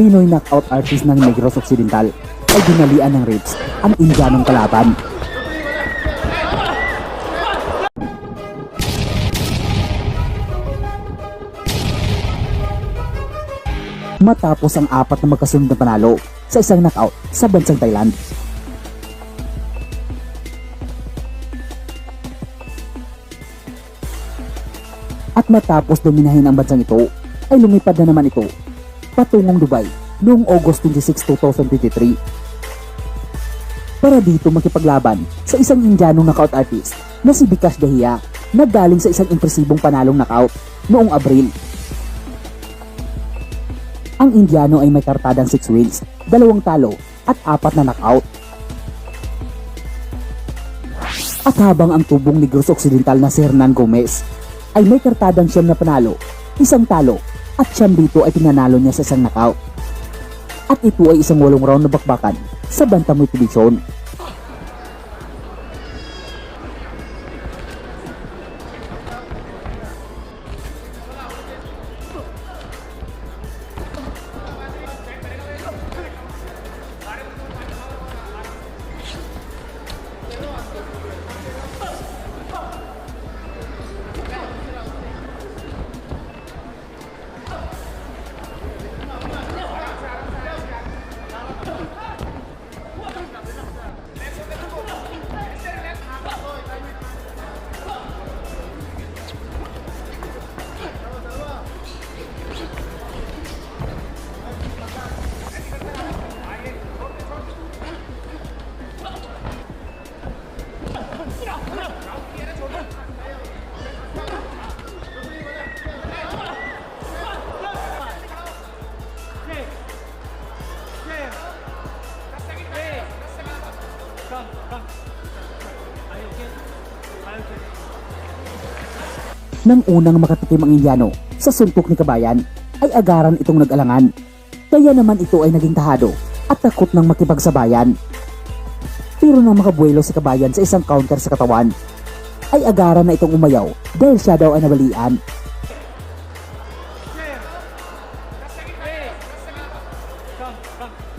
Pinoy knockout artist ng Negros Occidental ay dinalian ng Reds ang Indianong kalaban. Matapos ang apat na magkasunod na panalo sa isang knockout sa bansang Thailand. At matapos dominahin ang bansang ito, ay lumipad na naman ito patungong Dubai noong August 26, 2023 para dito makipaglaban sa isang Indianong knockout artist na si Bikash Dahia na galing sa isang impresibong panalong knockout noong Abril. Ang Indiano ay may kartadang 6 wins, dalawang talo at apat na knockout. At habang ang tubong Negros Occidental na si Hernan Gomez ay may kartadang siyam na panalo, isang talo at siyam dito ay pinanalo niya sa isang knockout. At ito ay isang walong round na bakbakan sa Bantamweight Division. Nang unang makatikim ang Indiano sa suntok ni Kabayan ay agaran itong nag-alangan. Kaya naman ito ay naging tahado at takot ng makipagsabayan. Pero nang makabuelo si Kabayan sa isang counter sa katawan, ay agaran na itong umayaw dahil siya daw ay nabalian Come, come.